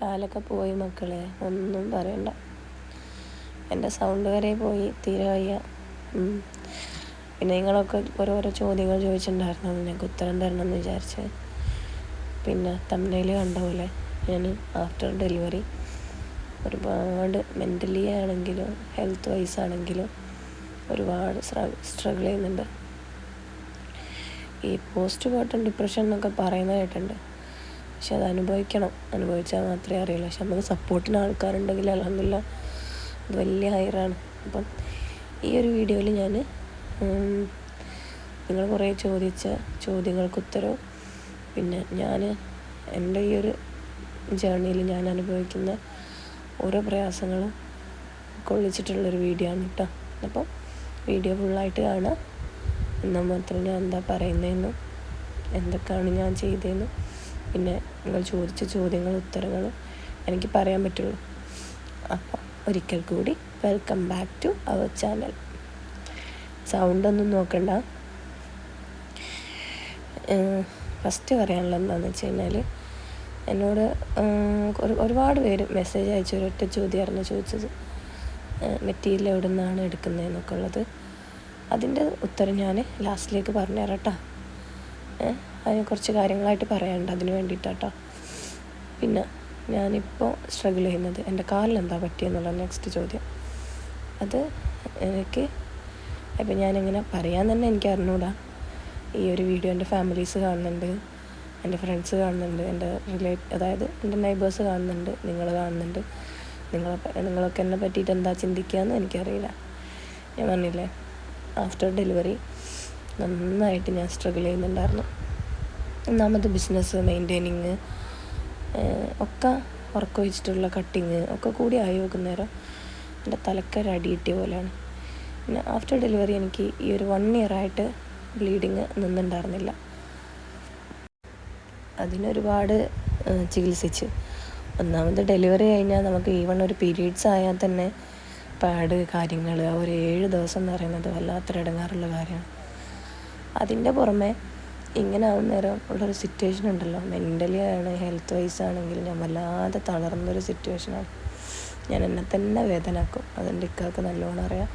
കാലൊക്കെ പോയി മക്കളെ ഒന്നും പറയണ്ട. എന്റെ സൗണ്ട് വരെ പോയി തീരെ വയ്യ. പിന്നെ നിങ്ങളൊക്കെ ഓരോരോ ചോദ്യങ്ങൾ ചോദിച്ചിട്ടുണ്ടായിരുന്നു നിങ്ങൾക്ക് ഉത്തരം തരണം എന്ന് വിചാരിച്ച്. പിന്നെ തമിഴിൽ കണ്ട പോലെ ഞാൻ ആഫ്റ്റർ ഡെലിവറി ഒരുപാട് മെന്റലി ആണെങ്കിലും ഹെൽത്ത് വൈസ് ആണെങ്കിലും ഒരുപാട് സ്ട്രഗിൾ ചെയ്യുന്നുണ്ട്. ഈ പോസ്റ്റ് മോർട്ടം ഡിപ്രഷൻ എന്നൊക്കെ പറയുന്ന കേട്ടിട്ടുണ്ട്. പക്ഷെ അത് അനുഭവിക്കണം. അനുഭവിച്ചാൽ മാത്രമേ അറിയുള്ളൂ. പക്ഷെ നമുക്ക് സപ്പോർട്ടിന് ആൾക്കാരുണ്ടെങ്കിൽ അലഹമില്ല അത് വലിയ ഹയറാണ് അപ്പം ഈ ഒരു വീഡിയോയിൽ ഞാൻ നിങ്ങൾ കുറേ ചോദിച്ച ചോദ്യങ്ങൾക്ക് ഉത്തരവും പിന്നെ ഞാൻ എന്റെ ഈ ഒരു ജേർണിയിൽ ഞാൻ അനുഭവിക്കുന്ന ഓരോ പ്രയാസങ്ങളും കൊള്ളിച്ചിട്ടുള്ളൊരു വീഡിയോ ആണ് കേട്ടോ. അപ്പം വീഡിയോ ഫുള്ളായിട്ട് കാണാം. എന്നാൽ മാത്രം ഞാൻ എന്താ പറയുന്നതെന്നും എന്തൊക്കെയാണ് ഞാൻ ചെയ്തതെന്നും പിന്നെ നിങ്ങൾ ചോദിച്ച ചോദ്യങ്ങൾ ഉത്തരങ്ങൾ എനിക്ക് പറയാൻ പറ്റുള്ളൂ. അപ്പോൾ ഒരിക്കൽ കൂടി welcome back to our channel സൗണ്ടൊന്നും നോക്കണ്ട. ഫസ്റ്റ് പറയാനുള്ളത് എന്താണെന്ന് വെച്ച് കഴിഞ്ഞാൽ എന്നോട് ഒരുപാട് പേര് മെസ്സേജ് അയച്ചു ഒരൊറ്റ ചോദ്യമായിരുന്നു ചോദിച്ചത്. മെറ്റീരിയൽ എവിടെ നിന്നാണ് എടുക്കുന്നതെന്നൊക്കെ ഉള്ളത്. അതിന്റെ ഉത്തരം ഞാൻ ലാസ്റ്റിലേക്ക് പറഞ്ഞു തരാം കേട്ടോ. അതിന് കുറച്ച് കാര്യങ്ങളായിട്ട് പറയാനുണ്ട്. അതിന് വേണ്ടിയിട്ടാട്ടോ. പിന്നെ ഞാനിപ്പോൾ സ്ട്രഗിൾ ചെയ്യുന്നത് എന്റെ കാലിലെന്താ പറ്റിയെന്നുള്ള നെക്സ്റ്റ് ചോദ്യം. അത് എനിക്ക് ഇപ്പം ഞാനിങ്ങനെ പറയാൻ തന്നെ എനിക്ക് അറിഞ്ഞൂടാ. ഈ ഒരു വീഡിയോ എന്റെ ഫാമിലീസ് കാണുന്നുണ്ട് എന്റെ ഫ്രണ്ട്സ് കാണുന്നുണ്ട് എന്റെ റിലേറ്റ് അതായത് എന്റെ നൈബേഴ്സ് കാണുന്നുണ്ട് നിങ്ങൾ കാണുന്നുണ്ട്. നിങ്ങളെ നിങ്ങളൊക്കെ എന്നെ പറ്റിയിട്ട് എന്താ ചിന്തിക്കുക എന്ന് എനിക്കറിയില്ല. ഞാൻ പറഞ്ഞില്ലേ ആഫ്റ്റർ ഡെലിവറി നന്നായിട്ട് ഞാൻ സ്ട്രഗിൾ ചെയ്യുന്നുണ്ടായിരുന്നു. ഒന്നാമത് ബിസിനസ് മെയിന്റെയിനിങ് ഒക്കെ ഉറക്കം വെച്ചിട്ടുള്ള കട്ടിങ് ഒക്കെ കൂടി ആയി നോക്കുന്നേരം എന്റെ തലക്കര അടി കിട്ടിയ പോലെയാണ്. പിന്നെ ആഫ്റ്റർ ഡെലിവറി എനിക്ക് ഈ ഒരു വൺ ഇയർ ആയിട്ട് ബ്ലീഡിങ് നിന്നുണ്ടായിരുന്നില്ല അതിനൊരുപാട് ചികിത്സിച്ച്. ഒന്നാമത് ഡെലിവറി കഴിഞ്ഞാൽ നമുക്ക് ഈവൺ ഒരു പീരീഡ്സ് ആയാൽ തന്നെ പാഡ് കാര്യങ്ങൾ ആ ഒരു ഏഴ് ദിവസം എന്ന് പറയുന്നത് വല്ലാത്തൊരു ഇടങ്ങാറുള്ള കാര്യമാണ്. അതിന്റെ പുറമെ ഇങ്ങനെ ആവുന്നേരം ഉള്ളൊരു സിറ്റുവേഷൻ ഉണ്ടല്ലോ. മെന്റലി ആണ് ഹെൽത്ത് വൈസ് ആണെങ്കിലും ഞാൻ വല്ലാതെ തളർന്നൊരു സിറ്റുവേഷനാണ് ഞാൻ എന്നെ തന്നെ വേദനാക്കും. അതെന്റെ ഇക്കാക്ക് നല്ലോണം അറിയാം.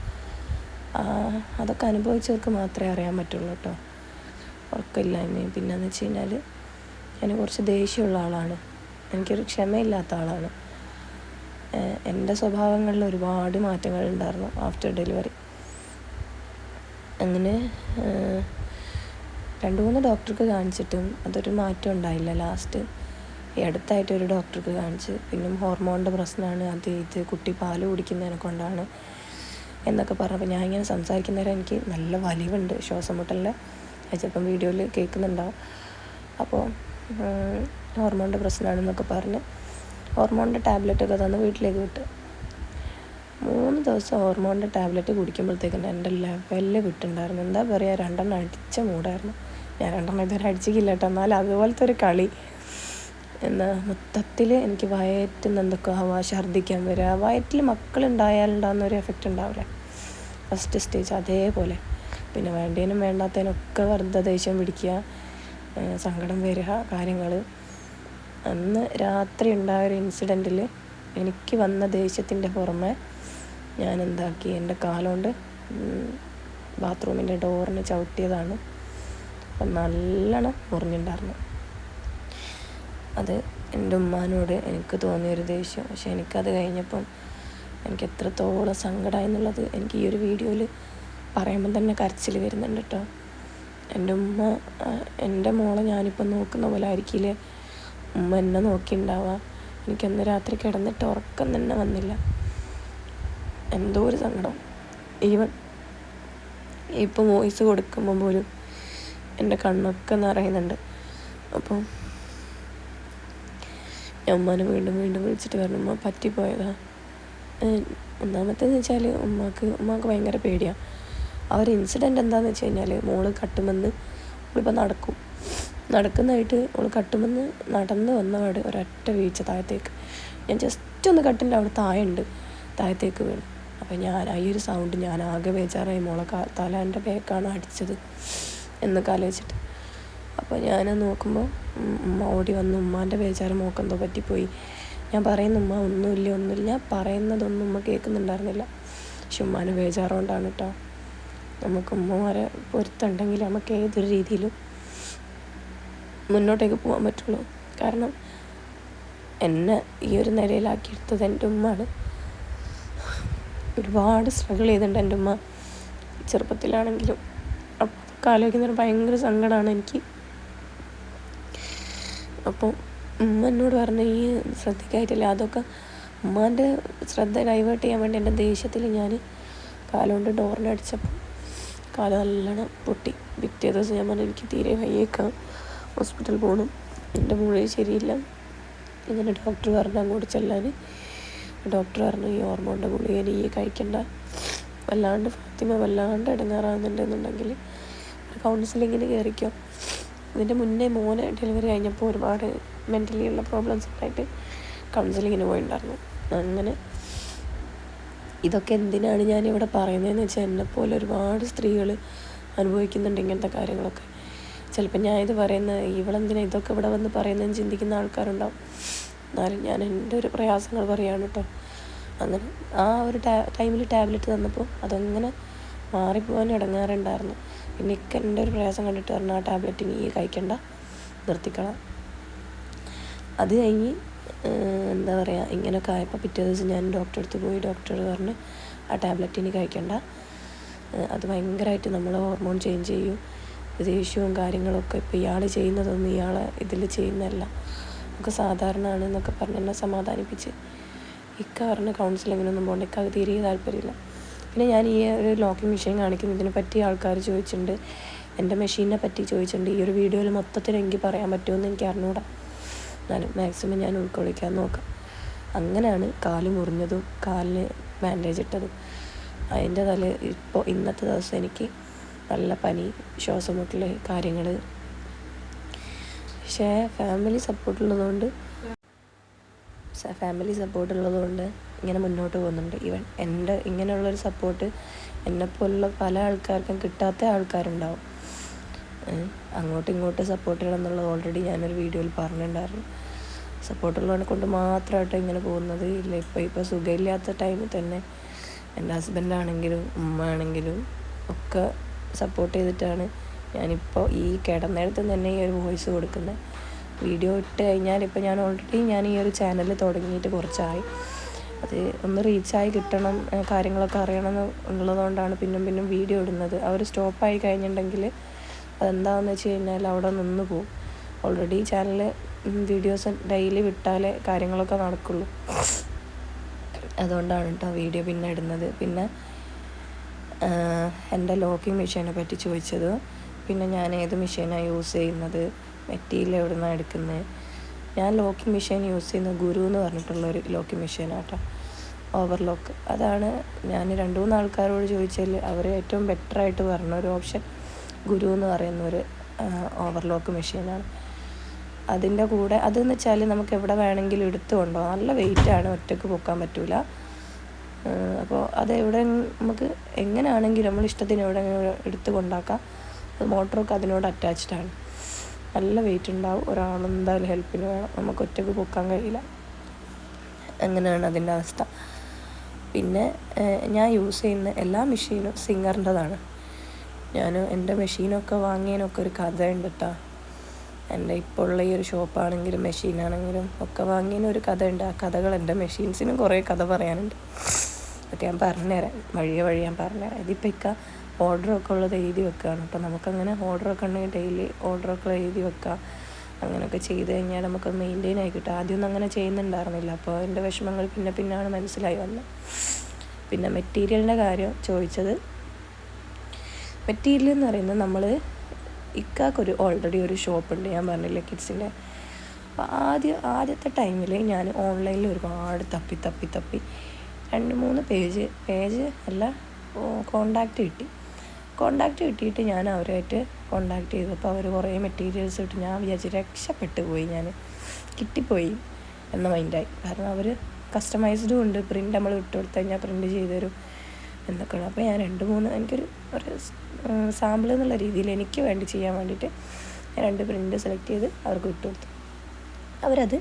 അതൊക്കെ അനുഭവിച്ചവർക്ക് മാത്രമേ അറിയാൻ പറ്റുള്ളൂ കേട്ടോ. ഉറക്കമില്ലായ്മയും. പിന്നെന്ന് വെച്ച് കഴിഞ്ഞാൽ ഞാൻ കുറച്ച് ദേഷ്യമുള്ള ആളാണ്. എനിക്കൊരു ക്ഷമയില്ലാത്ത ആളാണ്. എന്റെ സ്വഭാവങ്ങളിൽ ഒരുപാട് മാറ്റങ്ങൾ ഉണ്ടായിരുന്നു ആഫ്റ്റർ ഡെലിവറി അങ്ങനെ രണ്ട് മൂന്ന് ഡോക്ടർക്ക് കാണിച്ചിട്ടും അതൊരു മാറ്റം ഉണ്ടായില്ല ലാസ്റ്റ് ഈ അടുത്തായിട്ട് ഒരു ഡോക്ടർക്ക് കാണിച്ച് പിന്നെ ഹോർമോണിന്റെ പ്രശ്നമാണ് അത് ഇത് കുട്ടി പാൽ കുടിക്കുന്നതിനെ കൊണ്ടാണ് എന്നൊക്കെ പറഞ്ഞപ്പോൾ ഞാൻ ഇങ്ങനെ സംസാരിക്കുന്നവരെ എനിക്ക് നല്ല വലിവുണ്ട് ശ്വാസം മുട്ടലിന്റെ ചിലപ്പം വീഡിയോയിൽ കേൾക്കുന്നുണ്ടാവും. അപ്പോൾ ഹോർമോണിന്റെ പ്രശ്നമാണെന്നൊക്കെ പറഞ്ഞ് ഹോർമോണിന്റെ ടാബ്ലറ്റൊക്കെ തന്ന് വീട്ടിലേക്ക് വിട്ട്. മൂന്ന് ദിവസം ഹോർമോണിന്റെ ടാബ്ലറ്റ് കുടിക്കുമ്പോഴത്തേക്കും എന്റെ ലെവലിൽ വിട്ടുണ്ടായിരുന്നു. എന്താ പറയുക രണ്ടെണ്ണം അടിച്ച മൂടായിരുന്നു. ഞാൻ രണ്ടെണ്ണം ഇതുവരെ അടിച്ചിട്ടില്ല കേട്ടോ. എന്നാൽ അതുപോലത്തെ ഒരു കളി. എന്താ മൊത്തത്തിൽ എനിക്ക് വയറ്റിൽ എന്തൊക്കെ ആവുക ഛർദ്ദിക്കാൻ വരിക വയറ്റിൽ മക്കളുണ്ടായാലുണ്ടാകുന്ന ഒരു എഫക്റ്റ് ഉണ്ടാവില്ലേ. ഫസ്റ്റ് സ്റ്റേജ് അതേപോലെ. പിന്നെ വേണ്ടതിനും വേണ്ടാത്തതിനൊക്കെ വെറുതെ ദേഷ്യം പിടിക്കുക സങ്കടം വരിക കാര്യങ്ങൾ അന്ന് രാത്രി ഉണ്ടായ ഒരു ഇൻസിഡന്റിൽ എനിക്ക് വന്ന ദേഷ്യത്തിന്റെ പുറമെ ഞാൻ എന്താക്കി? എന്റെ കാലുകൊണ്ട് ബാത്റൂമിന്റെ ഡോറിന് ചവിട്ടിയതാണ്. അപ്പം നല്ലോണം മുറിഞ്ഞിട്ടുണ്ടായിരുന്നു അത് എന്റെ ഉമ്മാനോട് എനിക്ക് തോന്നിയൊരു ദേഷ്യം. പക്ഷെ എനിക്കത് കഴിഞ്ഞപ്പം എനിക്ക് എത്രത്തോളം സങ്കടമായി എന്നുള്ളത് എനിക്ക് ഈ ഒരു വീഡിയോയിൽ പറയുമ്പം തന്നെ കരച്ചിൽ വരുന്നുണ്ട് കേട്ടോ. എന്റെ ഉമ്മ എന്റെ മോളെ ഞാനിപ്പം നോക്കുന്ന പോലെ ആയിരിക്കില്ലേ? ഉമ്മ എന്നെ നോക്കിയിട്ടുണ്ടാവുക എനിക്കന്ന് രാത്രി കിടന്നിട്ട് ഉറക്കം തന്നെ വന്നില്ല. എന്തോ ഒരു സങ്കടം. ഈവൻ ഇപ്പം വോയിസ് കൊടുക്കുമ്പോൾ പോലും എന്റെ കണ്ണൊക്കെ നിറയുന്നുണ്ട്. അപ്പോൾ ഞാൻ ഉമ്മാനെ വീണ്ടും വീണ്ടും വിളിച്ചിട്ട് പറഞ്ഞു ഉമ്മ പറ്റിപ്പോയതാ. ഒന്നാമത്തേന്ന് വെച്ചാൽ ഉമ്മാക്ക് ഉമ്മാക്ക് ഭയങ്കര പേടിയാണ് ആ ഒരു ഇൻസിഡന്റ് എന്താണെന്ന് വെച്ച് കഴിഞ്ഞാൽ മോൾ കട്ടുമെന്ന് ഇപ്പോൾ നടക്കും. നടക്കുന്നതായിട്ട് അവൾ കട്ടുമെന്ന് നടന്ന് വന്നപാട് ഒരൊറ്റ വീഴ്ച താഴത്തേക്ക്. ഞാൻ ജസ്റ്റ് ഒന്ന് കട്ടിന്റെ അവിടെ താഴുണ്ട് താഴത്തേക്ക് വീണു. അപ്പോൾ ഞാൻ ഈ ഒരു സൗണ്ട് ഞാൻ ആകെ ബേജാറായി. മോളെ തലേന്റെ ബേക്കാണ് അടിച്ചത്. എന്നൊക്കെ ആലോചിച്ചിട്ട് അപ്പോൾ ഞാൻ നോക്കുമ്പോൾ ഉമ്മ ഓടി വന്നു. ഉമ്മാന്റെ ബേജാറ് മോക്കെന്തോ പറ്റിപ്പോയി. ഞാൻ പറയുന്നു ഉമ്മ ഒന്നുമില്ല ഒന്നുമില്ല. ഞാൻ പറയുന്നതൊന്നും ഉമ്മ കേൾക്കുന്നുണ്ടായിരുന്നില്ല. പക്ഷെ ഉമ്മാന് ബേജാറുകൊണ്ടാണ് കേട്ടോ. നമുക്ക് ഉമ്മമാരെ പൊരുത്തുണ്ടെങ്കിൽ നമുക്ക് ഏതൊരു രീതിയിലും മുന്നോട്ടേക്ക് പോകാൻ പറ്റുള്ളൂ. കാരണം എന്നെ ഈ ഒരു നിലയിലാക്കിയെടുത്തത് എന്റെ ഉമ്മയാണ് ഒരുപാട് സ്ട്രഗിൾ ചെയ്തിട്ടുണ്ട് എന്റെ ഉമ്മ. ചെറുപ്പത്തിലാണെങ്കിലും അതൊക്കെ ആലോചിക്കുന്നൊരു ഭയങ്കര സങ്കടമാണ് എനിക്ക്. അപ്പോൾ ഉമ്മ എന്നോട് പറഞ്ഞു ഈ ശ്രദ്ധിക്കായിട്ടില്ല അതൊക്കെ ഉമ്മാന്റെ ശ്രദ്ധ ഡൈവേർട്ട് ചെയ്യാൻ വേണ്ടി എന്റെ ദേഷ്യത്തിൽ ഞാൻ കാലുകൊണ്ട് ഡോറിനടിച്ചപ്പോൾ കാൽ നല്ലോണം പൊട്ടി. പിറ്റേ ദിവസം ഞാൻ പറഞ്ഞു എനിക്ക് തീരെ വയ്യേക്കാം ഹോസ്പിറ്റൽ പോകണം എന്റെ മുഴി ശരിയില്ല. ഇങ്ങനെ ഡോക്ടർ പറഞ്ഞു അങ്ങോട്ട് ചെല്ലാൻ ഡോക്ടർ പറഞ്ഞു ഈ ഹോർമോണിന്റെ ഗുളിക ഈ കഴിക്കണ്ട. വല്ലാണ്ട് ഫാത്തിമ വല്ലാണ്ട് ഇടങ്ങാറാകുന്നുണ്ടെന്നുണ്ടെങ്കിൽ കൗൺസിലിങ്ങിന് കയറിക്കോ ഇതിന്റെ മുന്നേ മോന് ഡെലിവറി കഴിഞ്ഞപ്പോൾ ഒരുപാട് മെന്റലി ഉള്ള പ്രോബ്ലംസ് ഉണ്ടായിട്ട് കൗൺസിലിങ്ങിന് പോയിട്ടുണ്ടായിരുന്നു അങ്ങനെ ഇതൊക്കെ എന്തിനാണ് ഞാനിവിടെ പറയുന്നതെന്ന് വെച്ചാൽ എന്നെപ്പോലെ ഒരുപാട് സ്ത്രീകൾ അനുഭവിക്കുന്നുണ്ട് ഇങ്ങനത്തെ കാര്യങ്ങളൊക്കെ. ചിലപ്പോൾ ഞാൻ ഇത് പറയുന്ന ഇവളെന്തിനാ ഇതൊക്കെ ഇവിടെ വന്ന് പറയുന്നതെന്ന് ചിന്തിക്കുന്ന ആൾക്കാരുണ്ടാവും. എന്നാലും ഞാൻ എന്റെ ഒരു പ്രയാസങ്ങൾ പറയുകയാണ് കേട്ടോ അങ്ങനെ ആ ഒരു ടൈമിൽ ടാബ്ലറ്റ് തന്നപ്പോൾ അതങ്ങനെ മാറിപ്പോകാൻ ഇടങ്ങാറുണ്ടായിരുന്നു. പിന്നെ ഇക്ക എന്റെ ഒരു പ്രയാസം കണ്ടിട്ട് പറഞ്ഞു ആ ടാബ്ലറ്റ് നീ കഴിക്കണ്ട നിർത്തിക്കണം അത് കഴിഞ്ഞ് എന്താ പറയുക ഇങ്ങനെയൊക്കെ ആയപ്പോൾ പിറ്റേ ദിവസം ഞാൻ ഡോക്ടറെ അടുത്ത് പോയി ഡോക്ടർ പറഞ്ഞ് ആ ടാബ്ലറ്റ് ഇനി കഴിക്കണ്ട. അത് ഭയങ്കരമായിട്ട് നമ്മളെ ഹോർമോൺ ചേഞ്ച് ചെയ്യും. ദേഷ്യവും കാര്യങ്ങളൊക്കെ ഇപ്പോൾ ഇയാൾ ചെയ്യുന്നതൊന്നും ഇയാളെ ഇതിൽ ചെയ്യുന്നതല്ല. ഒക്കെ സാധാരണ ആണ് എന്നൊക്കെ പറഞ്ഞ് എന്നെ സമാധാനിപ്പിച്ച്. ഇക്ക പറഞ്ഞ് കൗൺസിലിങ്ങിനൊന്നും പോകണ്ട ഇക്ക തീരെ താല്പര്യമില്ല. പിന്നെ ഞാൻ ഈ ഒരു ലോക്കൽ മെഷീൻ കാണിക്കുന്നതിനെ പറ്റി ആൾക്കാർ ചോദിച്ചിട്ടുണ്ട്. എന്റെ മെഷീനെ പറ്റി ചോദിച്ചിട്ടുണ്ട്. ഈ ഒരു വീഡിയോയിൽ മൊത്തത്തിൽ എനിക്ക് പറയാൻ പറ്റുമെന്ന് എനിക്ക് അറിഞ്ഞൂടാ. എന്നാലും മാക്സിമം ഞാൻ ഉൾക്കൊള്ളിക്കാൻ നോക്കാം. അങ്ങനെയാണ് കാൽ മുറിഞ്ഞതും കാലിന് ബാൻഡേജ് ഇട്ടതും. അതിന്റെ തല ഇപ്പോൾ ഇന്നത്തെ ദിവസം എനിക്ക് നല്ല പനി ശ്വാസം കാര്യങ്ങൾ പക്ഷേ ഫാമിലി സപ്പോർട്ടുള്ളതുകൊണ്ട് ഫാമിലി സപ്പോർട്ട് ഉള്ളതുകൊണ്ട് ഇങ്ങനെ മുന്നോട്ട് പോകുന്നുണ്ട്. ഈവൻ എന്റെ ഇങ്ങനെയുള്ളൊരു സപ്പോർട്ട് എന്നെപ്പോലുള്ള പല ആൾക്കാർക്കും കിട്ടാത്ത ആൾക്കാരുണ്ടാവും. അങ്ങോട്ടും ഇങ്ങോട്ടും സപ്പോർട്ട് ചെയ്യണം എന്നുള്ളത് ഓൾറെഡി ഞാനൊരു വീഡിയോയിൽ പറഞ്ഞിട്ടുണ്ടായിരുന്നു. സപ്പോർട്ടുള്ളവനെ കൊണ്ട് മാത്രമായിട്ട് ഇങ്ങനെ പോകുന്നത്. ഇല്ല ഇപ്പോൾ ഇപ്പോൾ സുഖമില്ലാത്ത ടൈമിൽ തന്നെ എന്റെ ഹസ്ബൻഡാണെങ്കിലും ഉമ്മ ആണെങ്കിലും ഒക്കെ സപ്പോർട്ട് ചെയ്തിട്ടാണ് ഞാനിപ്പോൾ ഈ കിടന്നിടത്ത് തന്നെ ഈ ഒരു വോയിസ് കൊടുക്കുന്നത്. വീഡിയോ ഇട്ട് കഴിഞ്ഞാൽ ഇപ്പോൾ ഞാൻ ഓൾറെഡി ഞാൻ ഈ ഒരു ചാനൽ തുടങ്ങിയിട്ട് കുറച്ചായി. അത് ഒന്ന് റീച്ചായി കിട്ടണം കാര്യങ്ങളൊക്കെ അറിയണം എന്നുള്ളതുകൊണ്ടാണ് പിന്നും പിന്നും വീഡിയോ ഇടുന്നത്. അവർ സ്റ്റോപ്പായി കഴിഞ്ഞിട്ടുണ്ടെങ്കിൽ അതെന്താണെന്ന് വെച്ച് കഴിഞ്ഞാൽ അവിടെ നിന്ന് പോകും. ഓൾറെഡി ചാനൽ വീഡിയോസ് ഡെയിലി വിട്ടാലേ കാര്യങ്ങളൊക്കെ നടക്കുള്ളൂ. അതുകൊണ്ടാണ് കേട്ടോ വീഡിയോ പിന്നെ ഇടുന്നത്. പിന്നെ എന്റെ ലോക്കിംഗ് മെഷീനെ പറ്റി ചോദിച്ചത്. പിന്നെ ഞാൻ ഏത് മെഷീനാണ് യൂസ് ചെയ്യുന്നത്? മെറ്റീരിയൽ എവിടെ നിന്നാണ് എടുക്കുന്നത് ഞാൻ ലോക്കിംഗ് മെഷീൻ യൂസ് ചെയ്യുന്ന ഗുരു എന്ന് പറഞ്ഞിട്ടുള്ളൊരു ലോക്കിംഗ് മെഷീനാട്ടോ ഓവർലോക്ക് അതാണ് ഞാൻ രണ്ട് മൂന്ന് ആൾക്കാരോട് ചോദിച്ചാൽ അവർ ഏറ്റവും ബെറ്റർ ആയിട്ട് പറഞ്ഞ ഒരു ഓപ്ഷൻ ഗുരു എന്ന് പറയുന്ന ഒരു ഓവർലോക്ക് മെഷീനാണ് അതിന്റെ കൂടെ അതെന്ന് വെച്ചാൽ നമുക്ക് എവിടെ വേണമെങ്കിലും എടുത്തു കൊണ്ടുപോകാം. നല്ല ആണ് ഒറ്റയ്ക്ക് പൊക്കാൻ പറ്റൂല. അപ്പോൾ അത് എവിടെ നമുക്ക് എങ്ങനെയാണെങ്കിലും നമ്മൾ ഇഷ്ടത്തിന് എവിടെ എടുത്ത് കൊണ്ടാക്കാം. അത് മോട്ടറൊക്കെ അതിനോട് അറ്റാച്ച്ഡ് ആണ്. നല്ല വെയിറ്റ് ഉണ്ടാവും. ഒരാളെന്തായാലും ഹെൽപ്പിന് വേണം. നമുക്ക് ഒറ്റയ്ക്ക് പൊക്കാൻ കഴിയില്ല. അങ്ങനെയാണ് അതിന്റെ അവസ്ഥ. പിന്നെ ഞാൻ യൂസ് ചെയ്യുന്ന എല്ലാ മെഷീനും സിംഗറിന്റെതാണ്. ഞാൻ എന്റെ മെഷീനൊക്കെ വാങ്ങിയതിനൊക്കെ ഒരു കഥയുണ്ട് കേട്ടോ എന്റെ ഇപ്പോൾ ഉള്ള ഈ ഒരു ഷോപ്പാണെങ്കിലും മെഷീനാണെങ്കിലും ഒക്കെ വാങ്ങിയതിന് ഒരു കഥയുണ്ട്. ആ കഥകൾ എന്റെ മെഷീൻസിനും കുറേ കഥ പറയാനുണ്ട്. അതൊക്കെ ഞാൻ പറഞ്ഞുതരാം. വഴിയെ വഴി ഞാൻ പറഞ്ഞുതരാം. ഇതിപ്പോൾ ഇക്ക ഓർഡറൊക്കെ ഉള്ളത് എഴുതി വെക്കുകയാണ് അപ്പോൾ നമുക്കങ്ങനെ ഓർഡറൊക്കെ ഉണ്ടെങ്കിൽ ഡെയിലി ഓർഡറൊക്കെ എഴുതി വെക്കാം. അങ്ങനെയൊക്കെ ചെയ്ത് കഴിഞ്ഞാൽ നമുക്ക് മെയിന്റെയിൻ ആയി കിട്ടും. ആദ്യമൊന്നും അങ്ങനെ ചെയ്യുന്നുണ്ടായിരുന്നില്ല. അപ്പോൾ എന്റെ വിഷമങ്ങൾ പിന്നെ പിന്നാണ് മനസ്സിലായി വന്നത് പിന്നെ മെറ്റീരിയലിന്റെ കാര്യം ചോദിച്ചത്. മെറ്റീരിയൽ എന്ന് പറയുന്നത് നമ്മൾ ഇക്കാക്കൊരു ഓൾറെഡി ഒരു ഷോപ്പ് ഉണ്ട്. ഞാൻ പറഞ്ഞില്ലേ കിഡ്സിന്റെ. അപ്പോൾ ആദ്യം ആദ്യത്തെ ടൈമിൽ ഞാൻ ഓൺലൈനിൽ ഒരുപാട് തപ്പി തപ്പി തപ്പി. രണ്ട് മൂന്ന് പേജ് പേജ് അല്ല കോണ്ടാക്റ്റ് കിട്ടി. കോണ്ടാക്റ്റ് കിട്ടിയിട്ട് ഞാൻ അവരുമായിട്ട് കോണ്ടാക്ട് ചെയ്തപ്പോൾ അവർ കുറേ മെറ്റീരിയൽസ് ഇട്ട് ഞാൻ വിചാരിച്ച് രക്ഷപ്പെട്ടു പോയി ഞാൻ കിട്ടിപ്പോയി എന്ന മൈൻഡായി കാരണം അവർ കസ്റ്റമൈസ്ഡും ഉണ്ട്. പ്രിന്റ് നമ്മൾ ഇട്ട് കൊടുത്തു കഴിഞ്ഞാൽ പ്രിന്റ് ചെയ്തുതരും എന്നൊക്കെയാണ്. അപ്പോൾ ഞാൻ രണ്ട് മൂന്ന് എനിക്കൊരു ഒരു സാമ്പിൾ എന്നുള്ള രീതിയിൽ എനിക്ക് വേണ്ടി ചെയ്യാൻ വേണ്ടിയിട്ട് ഞാൻ രണ്ട് പ്രിന്റ് സെലക്ട് ചെയ്ത് അവർക്ക് ഇട്ട് കൊടുത്തു. അവരത്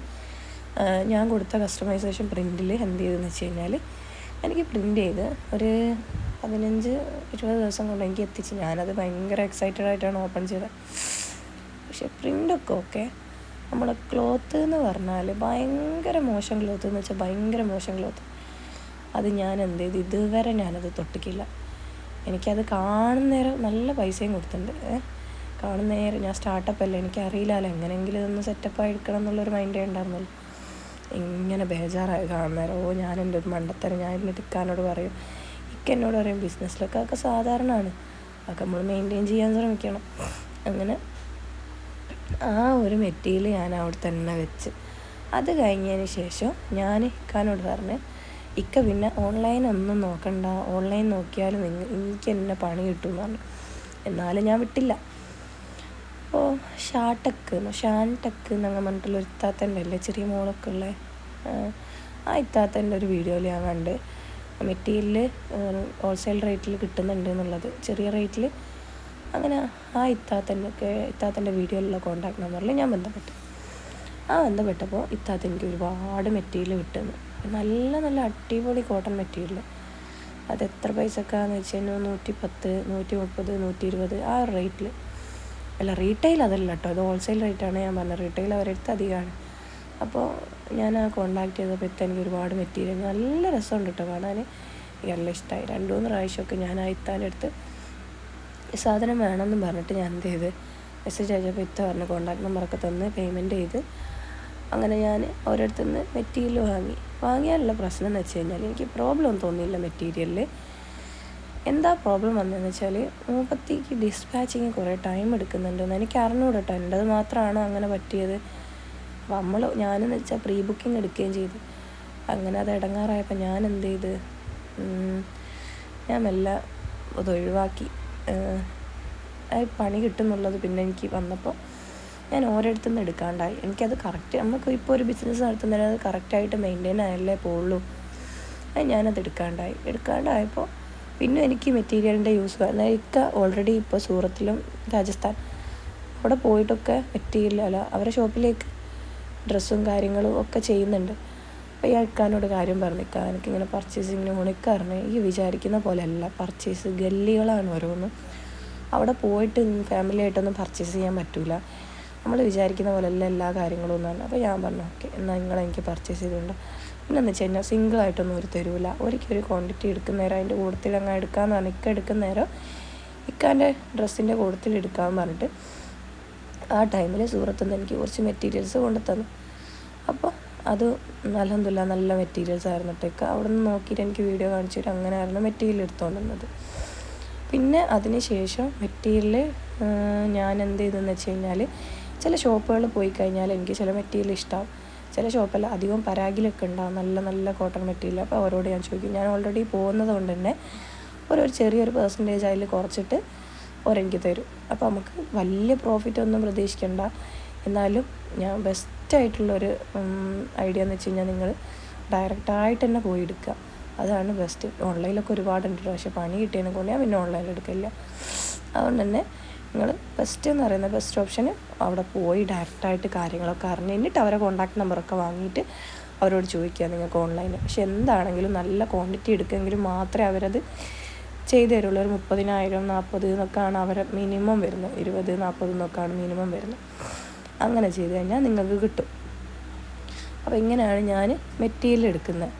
ഞാൻ കൊടുത്ത കസ്റ്റമൈസേഷൻ പ്രിന്റിൽ എന്ത് ചെയ്തെന്ന് വെച്ച് കഴിഞ്ഞാൽ എനിക്ക് പ്രിന്റ് ചെയ്ത് ഒരു പതിനഞ്ച് ഇരുപത് ദിവസം കൊണ്ട് എനിക്ക് എത്തിച്ച്. ഞാനത് ഭയങ്കര എക്സൈറ്റഡ് ആയിട്ടാണ് ഓപ്പൺ ചെയ്തത്. പക്ഷെ പ്രിന്റൊക്കെ ഓക്കെ നമ്മൾ ക്ലോത്ത് എന്ന് പറഞ്ഞാൽ ഭയങ്കര മോശം ക്ലോത്ത് എന്ന് വെച്ചാൽ ഭയങ്കര മോശം ക്ലോത്ത് അത് ഞാൻ എന്ത് ചെയ്തു? ഇതുവരെ ഞാനത് തൊട്ടിക്കില്ല എനിക്കത് കാണുന്നേരം നല്ല പൈസയും കൊടുത്തിട്ടുണ്ട്. കാണുന്ന കാണുന്നേരം ഞാൻ സ്റ്റാർട്ടപ്പ് അല്ലേ? എനിക്ക് അറിയില്ലല്ലോ എങ്ങനെയെങ്കിലും ഇതൊന്ന് സെറ്റപ്പ് എടുക്കണം എന്നുള്ളൊരു മൈൻഡേ ഉണ്ടായിരുന്നുള്ളൂ. ഇങ്ങനെ ബേജാറായി കാണുന്നേരം ഓ ഞാൻ എന്റെ ഒരു മണ്ടത്തരം ഞാൻ എന്നിട്ട് ഇക്കാനോട് പറയും ഇക്ക എന്നോട് പറയും ബിസിനസ്സിലൊക്കെ അതൊക്കെ സാധാരണമാണ് അതൊക്കെ നമ്മൾ മെയിന്റെയിൻ ചെയ്യാൻ ശ്രമിക്കണം. അങ്ങനെ ആ ഒരു മെറ്റീരിയൽ ഞാൻ അവിടെ തന്നെ വെച്ച്. അത് കഴിഞ്ഞതിന് ശേഷം ഞാൻ ഇക്കാനോട് പറഞ്ഞ് ഇക്ക പിന്നെ ഓൺലൈൻ ഒന്നും നോക്കണ്ട. ഓൺലൈൻ നോക്കിയാലും എനിക്ക് എന്നെ പണി കിട്ടും എന്ന് പറഞ്ഞു. എന്നാലും ഞാൻ വിട്ടില്ല. അപ്പോൾ ഷാട്ടക്ക് ഷാൻ ടക്ക് എന്നങ്ങ് പറഞ്ഞിട്ടുള്ള ഒരു ഇത്താത്തന്റെ അല്ലേ ചെറിയ മോളൊക്കെ ഉള്ള? ആ ഇത്താത്തന്റെ ഒരു വീഡിയോയിൽ ഞാൻ കണ്ട് മെറ്റീരിയൽ ഹോൾസെയിൽ റേറ്റിൽ കിട്ടുന്നുണ്ട് എന്നുള്ളത്. ചെറിയ റേറ്റിൽ അങ്ങനെ ആ ഇത്താത്തന്റെ ഇത്താത്തന്റെ വീഡിയോയിലുള്ള കോൺടാക്ട് നമ്പറിൽ ഞാൻ ബന്ധപ്പെട്ടു. ആ ബന്ധപ്പെട്ടപ്പോൾ ഇത്താത്ത എനിക്ക് ഒരുപാട് മെറ്റീരിയൽ കിട്ടുന്നു. നല്ല നല്ല അടിപൊളി കോട്ടൺ മെറ്റീരിയൽ അത് എത്ര പൈസക്കാന്ന് വെച്ച് കഴിഞ്ഞാൽ നൂറ്റി പത്ത് നൂറ്റി മുപ്പത് നൂറ്റി ഇരുപത് ആ ഒരു റേറ്റിൽ അല്ല റീറ്റെയിൽ അതല്ല കേട്ടോ അത് ഹോൾസെയിൽ റേറ്റാണ് ഞാൻ പറഞ്ഞത്. റീറ്റെയിൽ അവരെടുത്ത് അധികമാണ്. അപ്പോൾ ഞാൻ ആ കോണ്ടാക്ട് ചെയ്തപ്പോൾ ഇത്ത എനിക്ക് ഒരുപാട് മെറ്റീരിയൽ നല്ല രസമുണ്ട് കേട്ടോ കാണാൻ. എനിക്ക് നല്ല ഇഷ്ടമായി രണ്ട് മൂന്ന് പ്രാവശ്യമൊക്കെ ഞാൻ ആ ഇത്താന്റെ അടുത്ത് സാധനം വേണമെന്ന് പറഞ്ഞിട്ട് ഞാൻ എന്ത് ചെയ്ത് മെസ്സേജ് അയച്ചപ്പോൾ ഇത്ത പറഞ്ഞു കോണ്ടാക്ട് നമ്പറൊക്കെ തന്ന് പേയ്മെന്റ് ചെയ്ത്. അങ്ങനെ ഞാൻ ഓരോരുത്തർ നിന്ന് മെറ്റീരിയൽ വാങ്ങി. വാങ്ങിയാലുള്ള പ്രശ്നം എന്ന് വെച്ച് കഴിഞ്ഞാൽ എനിക്ക് പ്രോബ്ലം തോന്നിയില്ല മെറ്റീരിയലിൽ എന്താ പ്രോബ്ലം വന്നതെന്ന് വെച്ചാൽ മൂപ്പത്തിക്ക് ഡിസ്പാച്ചിങ് കുറേ ടൈം എടുക്കുന്നുണ്ടെന്ന് എനിക്ക് അറിഞ്ഞുകൂടട്ടോ എന്റെ എന്റെത് മാത്രമാണോ അങ്ങനെ പറ്റിയത്. നമ്മൾ ഞാനെന്ന് വെച്ചാൽ പ്രീ ബുക്കിംഗ് എടുക്കുകയും ചെയ്തു. അങ്ങനെ അത് ഇടങ്ങാറായപ്പോൾ ഞാൻ എന്ത് ചെയ്ത്? ഞാൻ മെല്ലെ അത് ഒഴിവാക്കി. പണി കിട്ടുന്നുള്ളത് പിന്നെ എനിക്ക് വന്നപ്പോൾ ഞാൻ ഓരോരുത്തു നിന്ന് എടുക്കാണ്ടായി. എനിക്കത് കറക്റ്റ് നമുക്ക് ഇപ്പോൾ ഒരു ബിസിനസ് നടത്തുന്നതിന് അത് കറക്റ്റായിട്ട് മെയിന്റെയിൻ ആയല്ലേ പോകുള്ളൂ അത് ഞാനത് എടുക്കാണ്ടായി. എടുക്കാണ്ടായപ്പോൾ പിന്നെ എനിക്ക് മെറ്റീരിയലിന്റെ യൂസ് ഇക്ക ഓൾറെഡി ഇപ്പോൾ സൂറത്തിലും രാജസ്ഥാൻ അവിടെ പോയിട്ടൊക്കെ മെറ്റീരിയൽ അല്ല അവരുടെ ഷോപ്പിലേക്ക് ഡ്രസ്സും കാര്യങ്ങളും ഒക്കെ ചെയ്യുന്നുണ്ട്. അപ്പോൾ ഈ ഇക്കാനോട് കാര്യം പറഞ്ഞു ഇക്ക എനിക്കിങ്ങനെ പർച്ചേസിങ്ങിന് പറഞ്ഞു ഈ വിചാരിക്കുന്ന പോലെയല്ല. പർച്ചേസ് ഗല്ലികളാണ് ഓരോന്നും. അവിടെ പോയിട്ട് ഫാമിലി ആയിട്ടൊന്നും പർച്ചേസ് ചെയ്യാൻ പറ്റൂല. നമ്മൾ വിചാരിക്കുന്ന പോലെയല്ല എല്ലാ കാര്യങ്ങളും ഒന്നും അപ്പോൾ ഞാൻ പറഞ്ഞു ഓക്കെ എന്നാൽ നിങ്ങൾ എനിക്ക് പർച്ചേസ് ചെയ്തുകൊണ്ട്. പിന്നെ എന്ന് വെച്ച് കഴിഞ്ഞാൽ സിംഗിളായിട്ടൊന്നും ഒരു തരൂല. ഒരിക്കൽ ഒരു ക്വാണ്ടിറ്റി എടുക്കുന്ന നേരം അതിന്റെ കൂടുതൽ അങ്ങ് എടുക്കാമെന്ന് പറഞ്ഞു ഇക്ക എടുക്കുന്ന നേരം ഇക്കാന്റെ ഡ്രസ്സിന്റെ കൂടുതൽ എടുക്കാമെന്ന് പറഞ്ഞിട്ട് ആ ടൈമിൽ സൂറത്തുനിന്ന് എനിക്ക് കുറച്ച് മെറ്റീരിയൽസ് കൊണ്ടു തന്നു. അപ്പോൾ അത് അലഹമില്ല നല്ല മെറ്റീരിയൽസ് ആയിരുന്നു കേട്ടോ അവിടെ നിന്ന് നോക്കിയിട്ട് എനിക്ക് വീഡിയോ കാണിച്ചു തരും അങ്ങനെ ആയിരുന്നു മെറ്റീരിയൽ എടുത്തുകൊണ്ടിരുന്നത് പിന്നെ അതിന് ശേഷം മെറ്റീരിയൽ ഞാൻ എന്ത് ചെയ്തെന്ന് വെച്ച് കഴിഞ്ഞാൽ ചില ഷോപ്പുകളിൽ പോയി കഴിഞ്ഞാൽ എനിക്ക് ചില മെറ്റീരിയൽ ഇഷ്ടമാവും ചില ഷോപ്പല്ല അധികം പരാഗിലൊക്കെ ഉണ്ടാവും. നല്ല നല്ല കോട്ടൺ മെറ്റീരിയൽ അപ്പോൾ അവരോട് ഞാൻ ചോദിക്കും. ഞാൻ ഓൾറെഡി പോകുന്നത് കൊണ്ട് തന്നെ ഒരു ചെറിയൊരു പെർസെന്റേജ് അതിൽ കുറച്ചിട്ട് ഓരെനിക്ക് തരും. അപ്പോൾ നമുക്ക് വലിയ പ്രോഫിറ്റ് ഒന്നും പ്രതീക്ഷിക്കണ്ട. എന്നാലും ഞാൻ ബെസ്റ്റായിട്ടുള്ളൊരു ഐഡിയ എന്ന് വെച്ച് കഴിഞ്ഞാൽ നിങ്ങൾ ഡയറക്റ്റായിട്ട് തന്നെ പോയി എടുക്കുക. അതാണ് ബെസ്റ്റ് ഓൺലൈനിലൊക്കെ ഒരുപാടുണ്ട് പക്ഷേ പണി കിട്ടിയതിനെ കൊണ്ട് ഞാൻ പിന്നെ ഓൺലൈനിൽ എടുക്കില്ല അതുകൊണ്ട് തന്നെ നിങ്ങൾ ബെസ്റ്റ് എന്ന് പറയുന്ന ബെസ്റ്റ് ഓപ്ഷന് അവിടെ പോയി ഡയറക്റ്റായിട്ട് കാര്യങ്ങളൊക്കെ അറിഞ്ഞ് കഴിഞ്ഞിട്ട് അവരെ കോൺടാക്ട് നമ്പറൊക്കെ വാങ്ങിയിട്ട് അവരോട് ചോദിക്കുക നിങ്ങൾക്ക് ഓൺലൈനിൽ പക്ഷെ എന്താണെങ്കിലും നല്ല ക്വാണ്ടിറ്റി എടുക്കുമെങ്കിലും മാത്രമേ അവരത് ചെയ്തു തരുള്ളൂ. ഒരു മുപ്പതിനായിരം നാൽപ്പത് എന്നൊക്കെയാണ് അവരെ മിനിമം വരുന്നത്. ഇരുപത് നാൽപ്പത് എന്നൊക്കെയാണ് മിനിമം വരുന്നത്. അങ്ങനെ ചെയ്ത് കഴിഞ്ഞാൽ നിങ്ങൾക്ക് കിട്ടും. അപ്പോൾ ഇങ്ങനെയാണ് ഞാൻ മെറ്റീരിയൽ എടുക്കുന്നത്.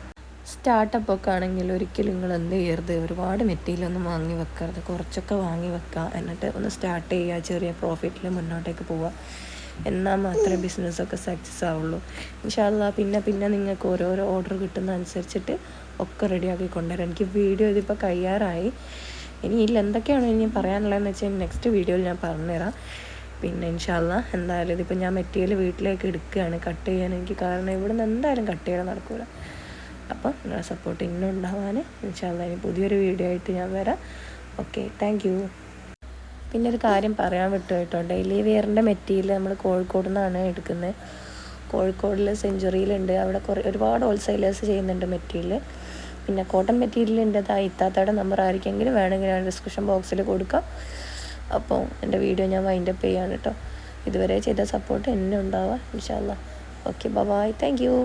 സ്റ്റാർട്ടപ്പ് ഒക്കെ ആണെങ്കിൽ ഒരിക്കലും നിങ്ങൾ എന്ത് ചെയ്യരുത്. ഒരുപാട് മെറ്റീരിയൽ ഒന്നും വാങ്ങി വെക്കരുത്. കുറച്ചൊക്കെ വാങ്ങി വെക്കുക. എന്നിട്ട് ഒന്ന് സ്റ്റാർട്ട് ചെയ്യുക. ചെറിയ പ്രോഫിറ്റിൽ മുന്നോട്ടേക്ക് പോവുക. എന്നാൽ മാത്രമേ ബിസിനസ്സൊക്കെ സക്സസ് ആവുള്ളൂ. ഇൻഷാല്ല പിന്നെ പിന്നെ നിങ്ങൾക്ക് ഓരോരോ ഓർഡർ കിട്ടുന്ന അനുസരിച്ചിട്ട് ഒക്കെ റെഡിയാക്കി കൊണ്ടുവരാം. എനിക്ക് വീഡിയോ ഇതിപ്പോൾ കഴിയാറായി ഇനി ഇതിൽ എന്തൊക്കെയാണ് ഇനി പറയാനുള്ളതെന്ന് വെച്ചാൽ നെക്സ്റ്റ് വീഡിയോയിൽ ഞാൻ പറഞ്ഞുതരാം. പിന്നെ ഇൻഷാല്ല എന്തായാലും ഇതിപ്പോൾ ഞാൻ മെറ്റീരിയൽ വീട്ടിലേക്ക് എടുക്കുകയാണ് കട്ട് ചെയ്യാൻ. എനിക്ക് കാരണം ഇവിടെ നിന്ന് എന്തായാലും കട്ട് ചെയ്യാൻ നടക്കില്ല അപ്പോൾ നിങ്ങളുടെ സപ്പോർട്ട് ഇന്നും ഉണ്ടാവാൻ ഇൻഷാല്ല ഇനി പുതിയൊരു വീഡിയോ ആയിട്ട് ഞാൻ വരാം. ഓക്കെ താങ്ക് പിന്നെ ഒരു കാര്യം പറയാൻ വിട്ടു കേട്ടോ. ഡെയിലി വെയറിന്റെ മെറ്റീരിയൽ നമ്മൾ കോഴിക്കോട് നിന്നാണ് എടുക്കുന്നത്. കോഴിക്കോടിൽ സെഞ്ചുറിയിലുണ്ട് അവിടെ കുറേ ഒരുപാട് ഹോൾസെയിലേഴ്സ് ചെയ്യുന്നുണ്ട് മെറ്റീരിയൽ. പിന്നെ കോട്ടൺ ആ ഇത്താത്തയുടെ നമ്പർ ആയിരിക്കെങ്കിലും വേണമെങ്കിൽ ഞാൻ ഡിസ്ക്രിപ്ഷൻ ബോക്സിൽ കൊടുക്കാം. അപ്പോൾ എന്റെ വീഡിയോ ഞാൻ വൈൻഡപ്പ് ചെയ്യാണ് കേട്ടോ ഇതുവരെ ചെയ്ത സപ്പോർട്ട് എന്നെ ഉണ്ടാവാം ഇൻഷാല്ല ഓക്കെ ബൈ താങ്ക് യു